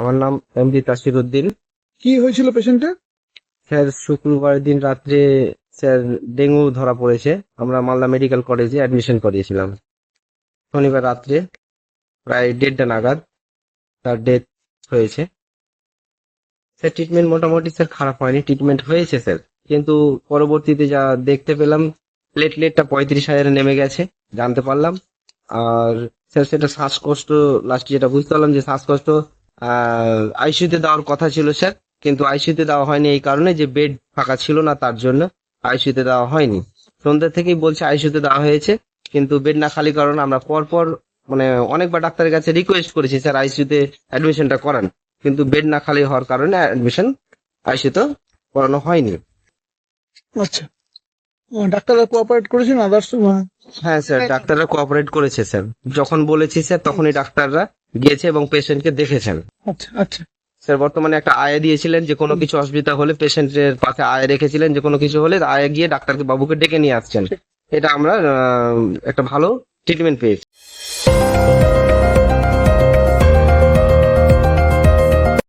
আমার নাম এমডি তাসির উদ্দিন। কি হয়েছিল পেশেন্টের স্যার শুক্রবার দিন রাত্রে স্যার ডেঙ্গু ধরা পড়েছে। আমরা মালদা মেডিকেল কলেজে অ্যাডমিশন করিয়েছিলাম। শনিবার রাত্রে প্রায় দেড়টা নাগাদ তার ডেথ হয়েছে। স্যার ট্রিটমেন্ট মোটামুটি স্যার খারাপ হয়নি। ট্রিটমেন্ট হয়েছে স্যার। কিন্তু পরবর্তীতে যা দেখতে পেলাম প্লেটলেটটা পঁয়ত্রিশ হাজারে নেমে গেছে জানতে পারলাম। আর স্যার সেটা শ্বাসকষ্ট লাস্টে যেটা বুঝতে পারলাম যে শ্বাসকষ্ট আইসিইউতে দেওয়ার কথা ছিল, স্যার, কিন্তু আইসিইউতে দেওয়া হয়নি এই কারণে যে বেড ফাঁকা ছিল না তার জন্য আইসিইউতে দেওয়া হয়নি। সন্ধ্যা থেকেই বলছে আইসিইউতে দেওয়া হয়েছে, কিন্তু বেড না খালি কারণে আমরা পরপর মানে অনেকবার ডাক্তারের কাছে রিকোয়েস্ট করেছি, স্যার আইসিউতে অ্যাডমিশনটা করান। কিন্তু বেড না খালি হওয়ার কারণে অ্যাডমিশন আইসিইউতে করানো হয়নি। আচ্ছা। ডাক্তাররা কোঅপারেট করেছেন আদার্স হ্যাঁ স্যার ডাক্তাররা কোঅপারেট করেছে স্যার যখন বলেছি স্যার তখনই ডাক্তাররা গিয়েছে এবং পেশেন্টকে দেখেছেন। আচ্ছা আচ্ছা। স্যার বর্তমানে একটা আয়া দিয়েছিলেন যে কোনো কিছু অসুবিধা হলে পেশেন্টের পাশে আয়া রেখেছিলেন যে কোনো কিছু হলে আয়া গিয়ে ডাক্তারকে বাবুকে ডেকে নিয়ে আসছেন। এটা আমরা একটা ভালো ট্রিটমেন্ট পেয়েছি।